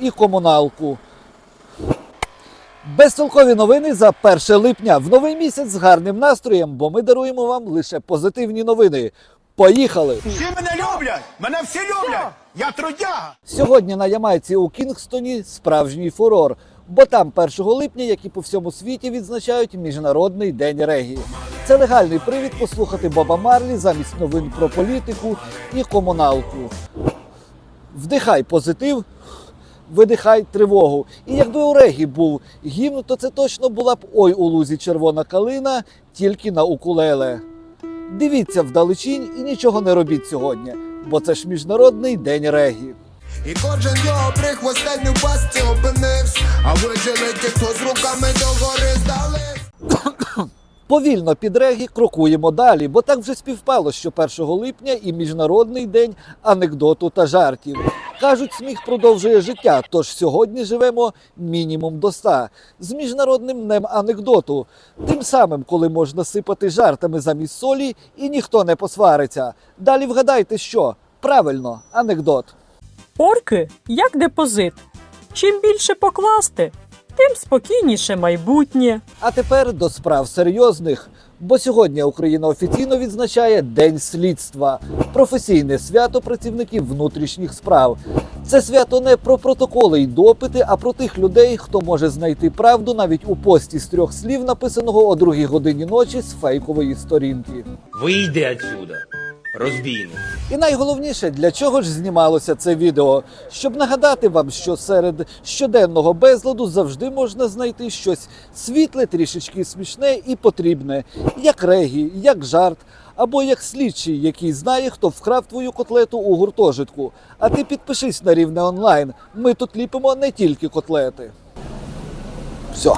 і комуналку. Безтолкові новини за 1 липня в новий місяць з гарним настроєм, бо ми даруємо вам лише позитивні новини. Поїхали! Всі мене люблять! Мене всі люблять! Я трудяга! Сьогодні на Ямайці у Кінгстоні справжній фурор, бо там 1 липня, як і по всьому світі, відзначають Міжнародний день регії. Це легальний привід послухати Боба Марлі замість новин про політику і комуналку. Вдихай позитив, видихай тривогу. І якби у регі був гімн, то це точно була б ой у лузі червона калина, тільки на укулеле. Дивіться вдалечінь і нічого не робіть сьогодні, бо це ж міжнародний день регі. І кожен його прихвостень у пастці опинився, а вижили ті, хто з руками до гори здали. Повільно під регі крокуємо далі, бо так вже співпало, що 1 липня і міжнародний день анекдоту та жартів. Кажуть, сміх продовжує життя, тож сьогодні живемо мінімум до ста з міжнародним днем анекдоту. Тим самим, коли можна сипати жартами замість солі, і ніхто не посвариться. Далі вгадайте, що правильно, анекдот. Орки як депозит. Чим більше покласти, тим спокійніше майбутнє. А тепер до справ серйозних. Бо сьогодні Україна офіційно відзначає День слідства професійне свято працівників внутрішніх справ. Це свято не про протоколи й допити, а про тих людей, хто може знайти правду навіть у пості з трьох слів, написаного о другій годині ночі з фейкової сторінки. Вийди отсюда, розбійник. І найголовніше, для чого ж знімалося це відео? Щоб нагадати вам, що серед щоденного безладу завжди можна знайти щось світле, трішечки смішне і потрібне, як регі, як жарт, або як слідчий, який знає, хто вкрав твою котлету у гуртожитку. А ти підпишись на рівне онлайн. Ми тут ліпимо не тільки котлети. Все.